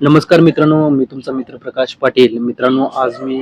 नमस्कार मित्रांनो मी तुमचा मित्र प्रकाश पाटील. मित्रांनो आज मी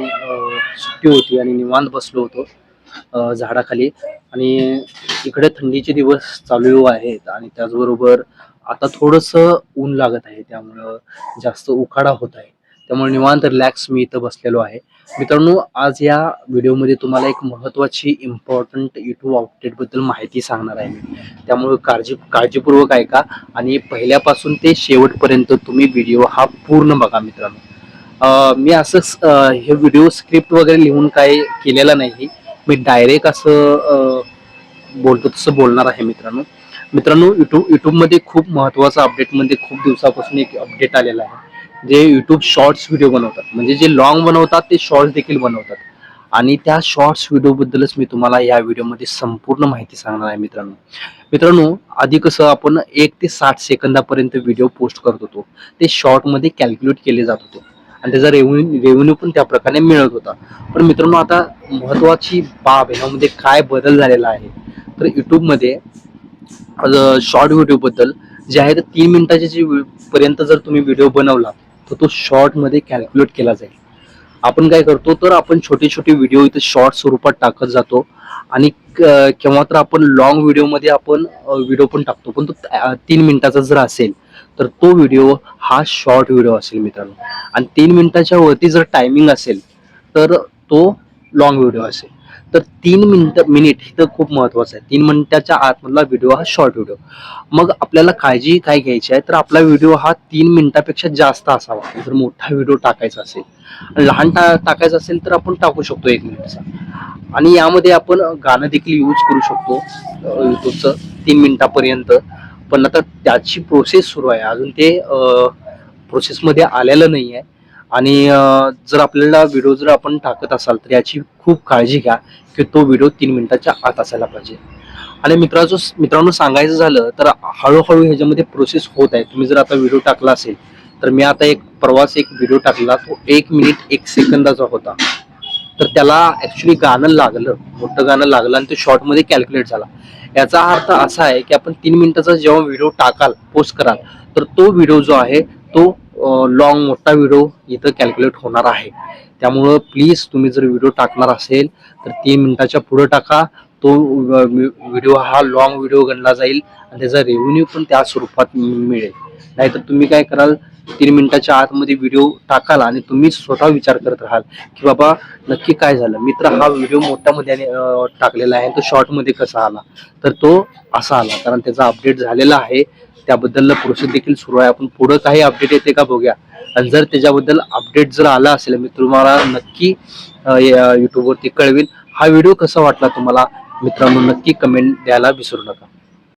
सुट्टी होती आणि निवांत बसलो होतो झाडाखाली. आणि इकडे थंडीचे दिवस चालू आहेत आणि त्याचबरोबर आता थोडंसं ऊन लागत आहे त्यामुळं जास्त उखाडा होत आहे. त्यामुळे निवांत रिलॅक्स मी इथं बसलेलो आहे. मित्रांनो आज या व्हिडिओमध्ये तुम्हाला एक महत्त्वाची इम्पॉर्टंट युट्यूब अपडेटबद्दल माहिती सांगणार आहे मी. त्यामुळे काळजी काळजीपूर्वक ऐका आणि पहिल्यापासून ते शेवटपर्यंत तुम्ही व्हिडिओ हा पूर्ण बघा मित्रांनो. मी असं हे व्हिडिओ स्क्रिप्ट वगैरे लिहून काय केलेला नाही. मी डायरेक्ट असं बोलतो तसं बोलणार आहे मित्रांनो. मित्रांनो युट्यूब युट्यूबमध्ये खूप महत्त्वाचा अपडेटमध्ये खूप दिवसापासून एक अपडेट आलेला आहे. जे युट्यूब शॉर्ट्स व्हिडिओ बनवतात. म्हणजे जे लॉंग बनवतात ते शॉर्ट्स देखील बनवतात. आणि त्या शॉर्ट्स व्हिडिओबद्दलच मी तुम्हाला या व्हिडिओमध्ये संपूर्ण माहिती सांगणार आहे मित्रांनो. मित्रांनो आधी कसं आपण एक ते साठ सेकंदापर्यंत व्हिडिओ पोस्ट करत होतो. ते शॉर्टमध्ये कॅल्क्युलेट केले जात होते. आणि त्याचा रेव्हन्यू रेव्हेन्यू पण त्या प्रकारे मिळत होता. पण मित्रांनो आता महत्वाची बाब ह्यामध्ये काय बदल झालेला आहे? तर यूट्यूबमध्ये शॉर्ट व्हिडिओबद्दल जे आहे तर तीन मिनिटाचे जे पर्यंत जर तुम्ही व्हिडिओ बनवला तर तो शॉर्टमध्ये कॅल्क्युलेट केला जाईल. आपण काय करतो तर आपण छोटे छोटे व्हिडिओ इथे शॉर्ट स्वरूपात टाकत जातो. आणि केव्हा तर आपण लॉंग व्हिडिओमध्ये आपण व्हिडिओ पण टाकतो. पण तो तीन मिनिटाचा जर असेल तर तो व्हिडिओ हा शॉर्ट व्हिडिओ असेल मित्रांनो. आणि तीन मिनिटाच्या वरती जर टायमिंग असेल तर तो लॉंग व्हिडिओ असेल. तर तीन मिनिट मिनिट हे तर खूप महत्वाचं आहे. तीन मिनिटाच्या आतमधला व्हिडिओ हा शॉर्ट व्हिडिओ मग आपल्याला काळजी काय घ्यायची आहे? तर आपला व्हिडिओ हा तीन मिनिटापेक्षा जास्त असावा. जर मोठा व्हिडिओ टाकायचा असेल लहान टा टाकायचा असेल तर आपण टाकू शकतो एक मिनिटचा. आणि यामध्ये आपण गाणं देखील यूज करू शकतो युट्यूबचं तीन मिनिटापर्यंत. पण आता त्याची प्रोसेस सुरू आहे. अजून ते प्रोसेसमध्ये आलेलं नाही आहे आणि जर आपल्याला व्हिडिओ जर आपण टाकत असाल तर याची खूप काळजी घ्या की तो व्हिडिओ तीन मिनिटाच्या आत असायला पाहिजे. आणि मित्रांनो मित्रांनो सांगायचं झालं तर हळूहळू ह्याच्यामध्ये प्रोसेस होत आहे. तुम्ही जर आता व्हिडिओ टाकला असेल तर मी आता एक प्रवास एक व्हिडिओ टाकला तो एक मिनिट एक सेकंदाचा होता. तर त्याला ऍक्च्युली गाणं लागलं मोठं गाणं लागलं आणि ते शॉर्टमध्ये कॅल्क्युलेट झाला. याचा अर्थ असा आहे की आपण तीन मिनिटाचा जेव्हा व्हिडिओ टाकाल पोस्ट कराल तर तो व्हिडिओ जो आहे तो लॉंग मोठा व्हिडिओ इथं कॅल्क्युलेट होणार आहे. त्यामुळं प्लीज तुम्ही जर व्हिडिओ टाकणार असेल तर तीन मिनिटाच्या पुढे टाका. तो व्हिडिओ हा लॉंग व्हिडिओ गणला जाईल आणि त्याचा रेव्हेन्यू पण त्या स्वरूपात मिळेल. नाहीतर तुम्ही काय कराल तीन मिनिटाच्या आतमध्ये व्हिडिओ टाकाल आणि तुम्ही स्वतः विचार करत राहाल की बाबा नक्की काय झालं? मित्र हा व्हिडिओ मोठ्यामध्ये आणि, टाकलेला आहे तो शॉर्टमध्ये कसा आला? तर तो असा आला कारण त्याचा अपडेट झालेला आहे. त्याबद्दल प्रोसेस देखील सुरू आहे. आपण पुढे काही अपडेट येते का बघूया. आणि जर त्याच्याबद्दल अपडेट जर आला असेल मी तुम्हाला नक्की युट्यूबवरती कळवीन. हा व्हिडिओ कसा वाटला तुम्हाला? मित्रांनो नक्की कमेंट द्यायला विसरू नका.